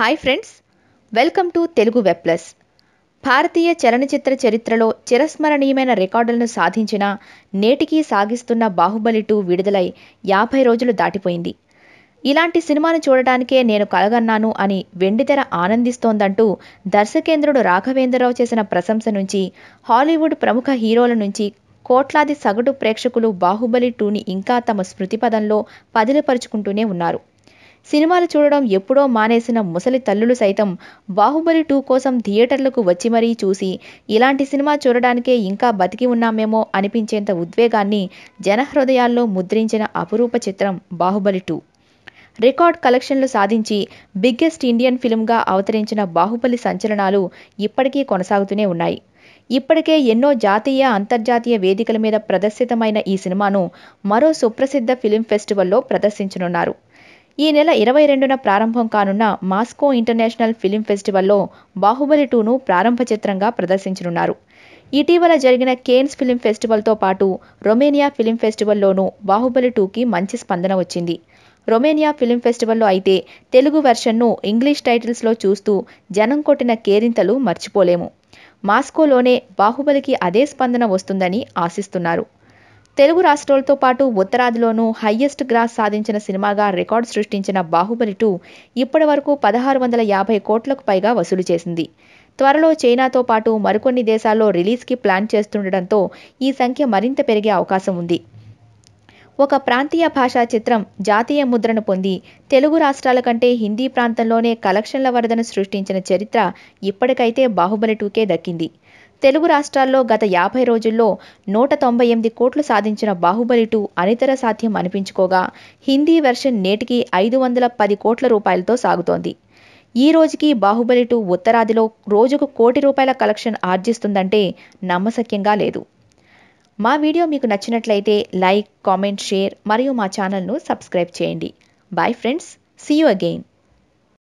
Hi friends welcome to Telugu web plus భారతీయ చలనచిత్ర చరిత్రలో చిరస్మరణీయమైన రికార్డులను సాధించిన నేటికీ సాగిస్తున్న బాహుబలి టూ విడుదలై యాభై రోజులు దాటిపోయింది. ఇలాంటి సినిమాను చూడటానికే నేను కలగన్నాను అని వెండితెర ఆనందిస్తోందంటూ దర్శకేంద్రుడు రాఘవేంద్రరావు చేసిన ప్రశంస నుంచి హాలీవుడ్ ప్రముఖ హీరోల నుంచి కోట్లాది సగటు ప్రేక్షకులు బాహుబలి టూని ఇంకా తమ స్మృతిపదంలో పదిలపరుచుకుంటూనే ఉన్నారు. సినిమాలు చూడడం ఎప్పుడో మానేసిన ముసలి తల్లులు సైతం బాహుబలి టూ కోసం థియేటర్లకు వచ్చి మరీ చూసి ఇలాంటి సినిమా చూడడానికే ఇంకా బతికి ఉన్నామేమో అనిపించేంత ఉద్వేగాన్ని జనహృదయాల్లో ముద్రించిన అపురూప చిత్రం బాహుబలి టూ. రికార్డ్ కలెక్షన్లు సాధించి బిగ్గెస్ట్ ఇండియన్ ఫిల్మ్గా అవతరించిన బాహుబలి సంచలనాలు ఇప్పటికీ కొనసాగుతూనే ఉన్నాయి. ఇప్పటికే ఎన్నో జాతీయ అంతర్జాతీయ వేదికల మీద ప్రదర్శితమైన ఈ సినిమాను మరో సుప్రసిద్ధ ఫిలిం ఫెస్టివల్లో ప్రదర్శించనున్నారు. ఈ నెల ఇరవై రెండున ప్రారంభం కానున్న మాస్కో ఇంటర్నేషనల్ ఫిలిం ఫెస్టివల్లో బాహుబలి టూను ప్రారంభ చిత్రంగా ప్రదర్శించనున్నారు. ఇటీవల జరిగిన కేన్స్ ఫిలిం ఫెస్టివల్తో పాటు రొమేనియా ఫిలిం ఫెస్టివల్లోనూ బాహుబలి టూకి మంచి స్పందన వచ్చింది. రొమేనియా ఫిలిం ఫెస్టివల్లో అయితే తెలుగు వెర్షన్ను ఇంగ్లీష్ టైటిల్స్లో చూస్తూ జనం కొట్టిన కేరింతలు మర్చిపోలేము. మాస్కోలోనే బాహుబలికి అదే స్పందన వస్తుందని ఆశిస్తున్నారు. తెలుగు రాష్ట్రాలతో పాటు ఉత్తరాదిలోనూ హయ్యెస్ట్ గ్రాస్ సాధించిన సినిమాగా రికార్డు సృష్టించిన బాహుబలి టూ ఇప్పటి వరకు పదహారు వందల యాభై కోట్లకు పైగా వసూలు చేసింది. త్వరలో చైనాతో పాటు మరికొన్ని దేశాల్లో రిలీజ్కి ప్లాన్ చేస్తుండటంతో ఈ సంఖ్య మరింత పెరిగే అవకాశం ఉంది. ఒక ప్రాంతీయ భాషా చిత్రం జాతీయ ముద్రను పొంది తెలుగు రాష్ట్రాల కంటే హిందీ ప్రాంతంలోనే కలెక్షన్ల వరదను సృష్టించిన చరిత్ర ఇప్పటికైతే బాహుబలి టూకే దక్కింది. తెలుగు రాష్ట్రాల్లో గత యాభై రోజుల్లో నూట తొంభై ఎనిమిది కోట్లు సాధించిన బాహుబలి టూ అనితర సాధ్యం అనిపించుకోగా హిందీ వెర్షన్ నేటికి ఐదు వందల పది కోట్ల రూపాయలతో సాగుతోంది. ఈ రోజుకి బాహుబలి టూ ఉత్తరాదిలో రోజుకు కోటి రూపాయల కలెక్షన్ ఆర్జిస్తుందంటే నమ్మశక్యంగా లేదు. మా వీడియో మీకు నచ్చినట్లయితే లైక్ కామెంట్ షేర్ మరియు మా ఛానల్ను సబ్స్క్రైబ్ చేయండి. Bye friends see you again